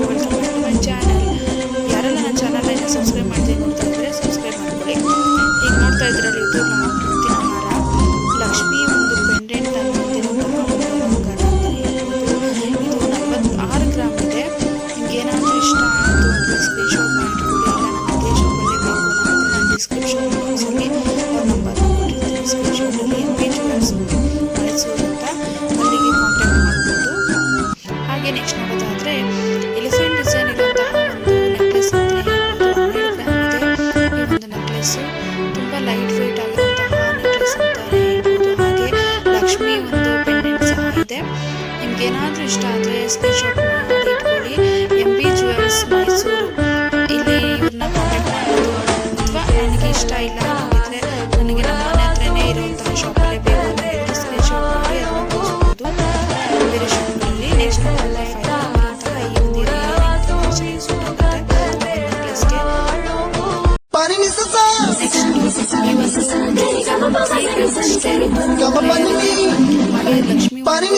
Welcome back to my channel ಯಾರೆಲ್ಲ ನನ್ನ ಚಾನಲ್ನ ಇನ್ನೂ ಸಬ್ಸ್ಕ್ರೈಬ್ ಮಾಡ್ತೀನಿ ನೋಡ್ತಾ ಇದ್ದರೆ ಸಬ್ಸ್ಕ್ರೈಬ್ ಮಾಡ್ಕೊಳ್ಳಿ. ಈಗ ನೋಡ್ತಾ ಇದ್ರಲ್ಲಿ ಇದು ನಾವು ಮುತ್ತಿನ ಹಾರ ಲಕ್ಷ್ಮಿ ಒಂದು ಪೆಂಡೆಂಟ್ ನಾನು ಡಿಸ್ಕ್ರಿಪ್ಷನ್ ಬಾಕ್ಸಲ್ಲಿ ಅವ್ರ ನಂಬರ್ನ ಕೊಟ್ಟಿರ್ತೀನಿ. ಸ್ಕ್ರೀನ್ಶಾಟಲ್ಲಿ ಹಾಗೆ ನೆಕ್ಸ್ಟ್ ನೋಡೋದಾದ್ರೆ ಎಲಿಫೆಂಟ್ ಡಿಸೈನ್ ಇರುವಂತಹ ಒಂದು ತುಂಬಾ ಲೈಟ್ ವೆಯ್ಟ್ ಆಗಿರುವಂತಹ ಲಕ್ಷ್ಮಿ ಪೆಂಡೆಂಟ್ ಇಷ್ಟ ಆದರೆ ಸ್ಕ್ರೀನ್ಶಾಟ್ ಮಾಡಿ, ಇಟ್ಕೊಳ್ಳಿ. ಎಂ ಬಿ ಜ್ಯುವೆಲ್ಸ್ ಮೈಸೂರು ಇಲ್ಲಿ ಇವ್ರನ್ನ ಕಾಂಟ್ಯಾಕ್ಟ್ ಮಾಡ್ಬೋದು. ಅಥವಾ ನನಗೆ ಇಷ್ಟ ಇಲ್ಲ ಒಂದು Kapapanini ಹಾಗೆ ಲಕ್ಷ್ಮಿ Parin